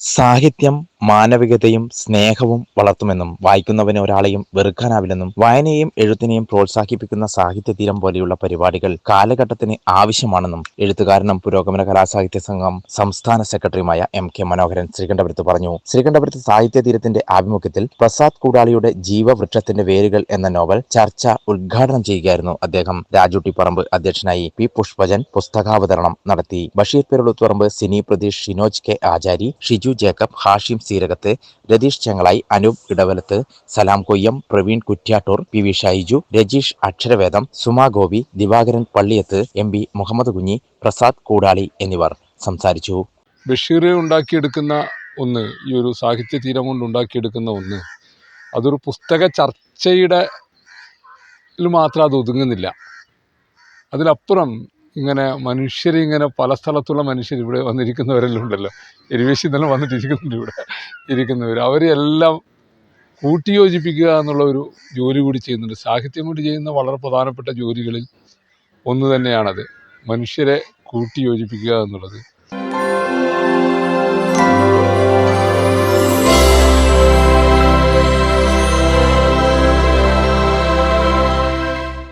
സാഹിത്യം മാനവികതയും സ്നേഹവും വളർത്തുമെന്നും വായിക്കുന്നവന് ഒരാളെയും വെറുക്കാനാവില്ലെന്നും വായനയെയും എഴുത്തിനെയും പ്രോത്സാഹിപ്പിക്കുന്ന സാഹിത്യതീരം പോലെയുള്ള പരിപാടികൾ കാലഘട്ടത്തിന് ആവശ്യമാണെന്നും എഴുത്തുകാരനും പുരോഗമന കലാസാഹിത്യ സംഘം സംസ്ഥാന സെക്രട്ടറിയുമായ എം കെ മനോഹരൻ ശ്രീകണ്ഠപുരത്ത് പറഞ്ഞു. ശ്രീകണ്ഠപുരത്ത് സാഹിത്യതീരത്തിന്റെ ആഭിമുഖ്യത്തിൽ പ്രസാദ് കൂടാളിയുടെ ജീവവൃക്ഷത്തിന്റെ വേരുകൾ എന്ന നോവൽ ചർച്ച ഉദ്ഘാടനം ചെയ്യുകയായിരുന്നു അദ്ദേഹം. രാജുട്ടി പറമ്പ് അധ്യക്ഷനായി പി പുഷ്പജൻ പുസ്തകാവതരണം നടത്തി. Basheer Peruluthuramb Sini Pratheesh Shinoj K Achari Shiju Jacob Hashim Seerakath Ratheesh Chengalayi Anoop Edavalath Salam Koyyam Praveen Kuttiattoor P V Shaiju Rajeesh Aksharavedam Suma Gopi Divakaran Palliyath M P Muhammad Kunhi Prasad Koodali എന്നിവർ സംസാരിച്ചു. ബഷീർ ഉണ്ടാക്കിയെടുക്കുന്ന ഒന്ന് ഈ ഒരു സാഹിത്യ തീരം കൊണ്ട് ഉണ്ടാക്കിയെടുക്കുന്ന ഒന്ന് അതൊരു പുസ്തക ചർച്ചയുടെ മാത്രം അത് ഒതുങ്ങുന്നില്ല. അതിലപ്പുറം ഇങ്ങനെ മനുഷ്യരെ ഇങ്ങനെ പല സ്ഥലത്തുള്ള മനുഷ്യർ ഇവിടെ വന്നിരിക്കുന്നവരെല്ലാം ഉണ്ടല്ലോ എരിവേശി തന്നെ വന്നിട്ടിരിക്കുന്നുണ്ട് ഇവിടെ ഇരിക്കുന്നവർ അവരെല്ലാം കൂട്ടിയോജിപ്പിക്കുക എന്നുള്ള ഒരു ജോലി കൂടി ചെയ്യുന്നുണ്ട്. സാഹിത്യം കൂടി ചെയ്യുന്ന വളരെ പ്രധാനപ്പെട്ട ജോലികളിൽ ഒന്ന് തന്നെയാണത്. മനുഷ്യരെ കൂട്ടിയോജിപ്പിക്കുക എന്നുള്ളത്.